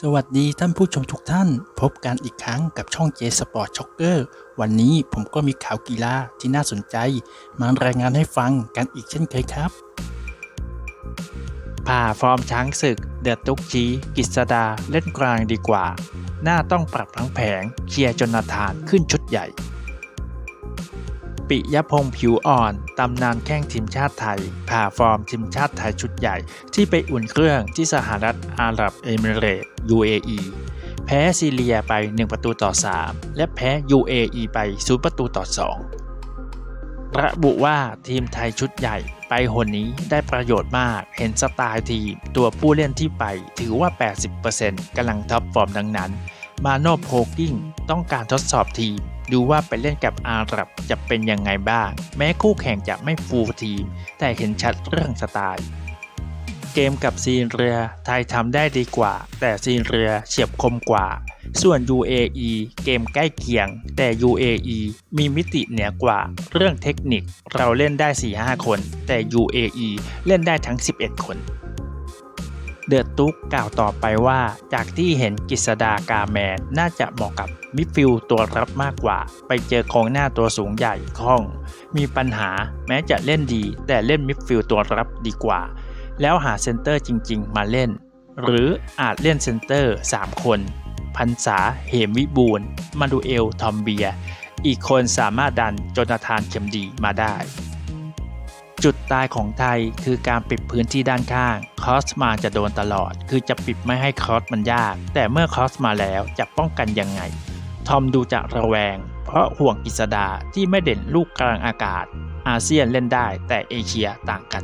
สวัสดีท่านผู้ชมทุกท่าน พบกันอีกครั้งกับช่อง J Sport Shocker วันนี้ผมก็มีข่าวกีฬาที่น่าสนใจ มารายงานให้ฟังกันอีกเช่นเคยครับ ผ่าฟอร์มช้างศึก เดือดตุกจีกิษดาเล่นกลางดีกว่าหน้าต้องปรับทั้งแผง เคลียร์จนนาธานขึ้นชุดใหญ่ ปิยพงษ์ผิวอ่อน ตำนานแข้งทีมชาติไทย ผ่าฟอร์มทีมชาติไทยชุดใหญ่ ที่ไปอุ่นเครื่องที่สหรัฐอาหรับเอมิเรตส์ UAE แพ้ซีเรียไป 1 ประตูต่อ 3 และแพ้ UAE ไป 0 ประตูต่อ 2 ระบุว่าทีมไทยชุดใหญ่ไปหนนี้ได้ประโยชน์มาก เห็นสไตล์ทีม ตัวผู้เล่นที่ไปถือว่า 80%กำลังท็อปฟอร์มดังนั้น มาโนโพกิ้งต้องการทดสอบทีม ดูว่าไปเล่นกับอาหรับจะเป็นยังไงบ้าง แม้คู่แข่งจะไม่ฟูลทีม แต่เห็นชัดเรื่องสไตล์ เกมกับซีนเรือไทยทำได้ดีกว่า แต่ซีนเรือเฉียบคมกว่า ส่วน UAE เกมใกล้เคียง แต่ UAE มีมิติเหนือกว่า เรื่องเทคนิคเราเล่นได้ 4-5 คน แต่ UAE เล่นได้ทั้ง 11 คนเดือด ตุ๊กกล่าวต่อไปว่า จากที่เห็นกิษดากาแมนน่าจะเหมาะกับมิดฟิลตัวรับมากกว่า ไปเจอกองหน้าตัวสูงใหญ่คล่อง มีปัญหาแม้จะเล่นดี แต่เล่นมิดฟิลตัวรับดีกว่า แล้วหาเซนเตอร์จริง ๆ มาเล่น หรืออาจเล่นเซนเตอร์ 3 คนพันษาเหมวิบูลมาดูเอลทอมเบีย อีกคนสามารถดันโจนาธานเข็มดีมาได้ จุดตายของไทยคือการปิดพื้นที่ด้านข้างคอสมาจะโดนตลอด คือจะปิดไม่ให้คอสมันยาก แต่เมื่อคอสมาแล้วจะป้องกันยังไง ทอมดูจะระแวง เพราะห่วงกิษดาที่ไม่เด่นลูกกลางอากาศ อาเซียนเล่นได้แต่เอเชียต่างกัน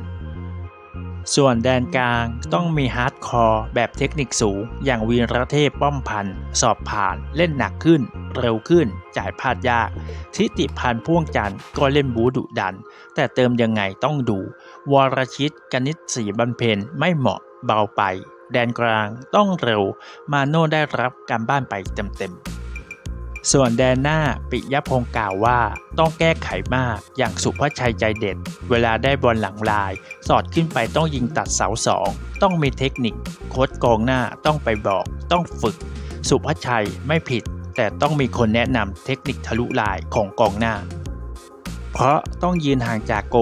ส่วนแดนกลางต้องมีฮาร์ดคอร์แบบเทคนิคสูง อย่างวีรเทพป้อมพันธ์สอบผ่านเล่นหนักขึ้น เร็วขึ้น จ่ายพลาดยาก ทิติพันธ์พ่วงจันทร์ก็เล่นบูดุดัน แต่เติมยังไงต้องดู วรชิตกนิษฐ์ศรีบรรเพนไม่เหมาะเบาไป แดนกลางต้องเร็ว มาโน่ได้รับการบ้านไปเต็มๆ ส่วนแดนหน้าปิยพงศ์กล่าวว่า ต้องแก้ไขมากอย่างสุภชัยใจเด็ด เวลาได้บอลหลังลาย สอดขึ้นไปต้องยิงตัดเสาสอง ต้องมีเทคนิค โค้ชกองหน้าต้องไปบอก ต้องฝึก สุภชัยไม่ผิด แต่ต้องมีคนแนะนำเทคนิคทะลุลายของกองหน้า เพราะต้องยืนห่างจากโก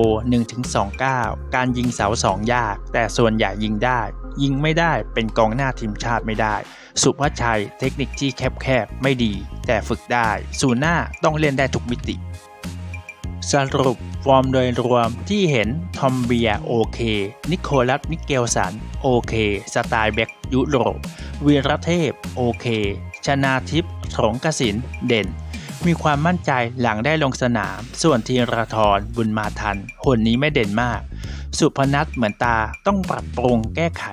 1-2ก้าวการยิงเสาสองยาก แต่ส่วนใหญ่ยิงได้ ยิงไม่ได้เป็นกองหน้าทีมชาติไม่ได้ สุภชัยเทคนิคที่แคบๆไม่ดี แต่ฝึกได้ศูนหน้าต้องเล่นได้ทุกมิติ สรุปฟอร์มโดยรวมที่เห็นทอมเบียโอเค นิโคลัสมิเกลสันโอเค สไตล์แบ็กยุโรปวีรเทพโอเค ชนาทิพย์สงกสินเด่นมีความมั่นใจหลังได้ลงสนาม ส่วนทีราธรบุญมาทันคนนี้ไม่เด่นมาก สุพนัทเหมือนตาต้องปรับปรุงแก้ไข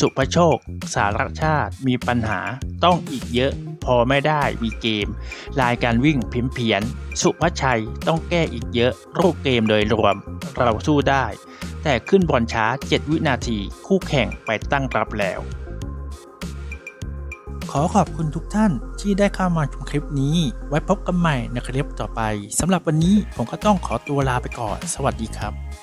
สุภโชค สารชาติมีปัญหาต้องอีกเยอะ พอไม่ได้มีเกม ลายการวิ่งพิมพ์เพียน สุภชัยต้องแก้อีกเยอะ รูปเกมโดยรวม เราสู้ได้ แต่ขึ้นบอลช้า 7 วินาที คู่แข่งไปตั้งรับแล้ว ขอขอบคุณทุกท่านที่ได้เข้ามาชมคลิปนี้ ไว้พบกันใหม่ในคลิปต่อไปสำหรับวันนี้ผมก็ต้องขอตัวลาไปก่อน สวัสดีครับ